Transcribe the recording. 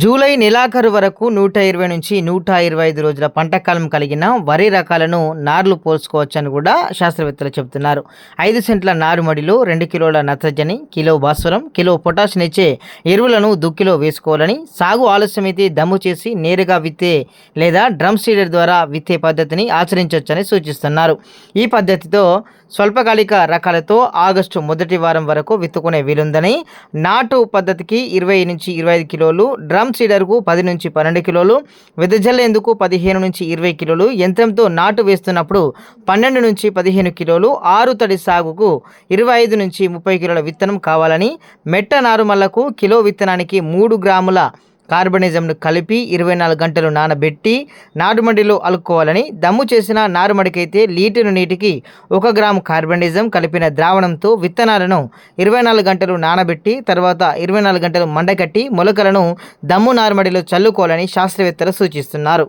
July నెలాఖరు వరకు నూట ఇరవై నుంచి నూట ఇరవై ఐదు రోజుల పంట కాలం కలిగిన వరి రకాలను నార్లు పోసుకోవచ్చని కూడా శాస్త్రవేత్తలు చెబుతున్నారు. ఐదు సెంట్ల నారుమడిలో రెండు కిలోల నత్రజని కిలో భాస్వరం కిలో పొటాషియం ఇచ్చే ఎరువులను దుక్కిలో వేసుకోవాలని సాగు ఆలస్యమైతే దమ్ము చేసి నేరుగా విత్తే లేదా డ్రమ్ సీడర్ ద్వారా విత్తే పద్ధతిని ఆచరించవచ్చని సూచిస్తున్నారు. ఈ పద్ధతితో స్వల్పకాలిక రకాలతో ఆగస్టు మొదటి వారం వరకు విత్తుకునే వీలుందని నాటు పద్ధతికి ఇరవై నుంచి ఇరవై ఐదు కిలోలు డ్రమ్ డ్రమ్ సీడర్కు పది నుంచి పన్నెండు కిలోలు వెదజల్లేందుకు పదిహేను నుంచి ఇరవై కిలోలు యంత్రంతో నాటు వేస్తున్నప్పుడు పన్నెండు నుంచి పదిహేను కిలోలు ఆరు తడి సాగుకు ఇరవై ఐదు నుంచి ముప్పై కిలోల విత్తనం కావాలని మెట్ట నారుమల్లకు కిలో విత్తనానికి మూడు గ్రాముల కార్బనిజంను కలిపి ఇరవై నాలుగు గంటలు నానబెట్టి నారుమడిలో అలుక్కోవాలని దమ్ము చేసిన నారుమడికైతే లీటరు నీటికి ఒక గ్రాము కార్బనిజం కలిపిన ద్రావణంతో విత్తనాలను ఇరవై నాలుగు గంటలు నానబెట్టి తర్వాత ఇరవై నాలుగు గంటలు మండకట్టి మొలకలను దమ్ము నారుమడిలో చల్లుకోవాలని శాస్త్రవేత్తలు సూచిస్తున్నారు.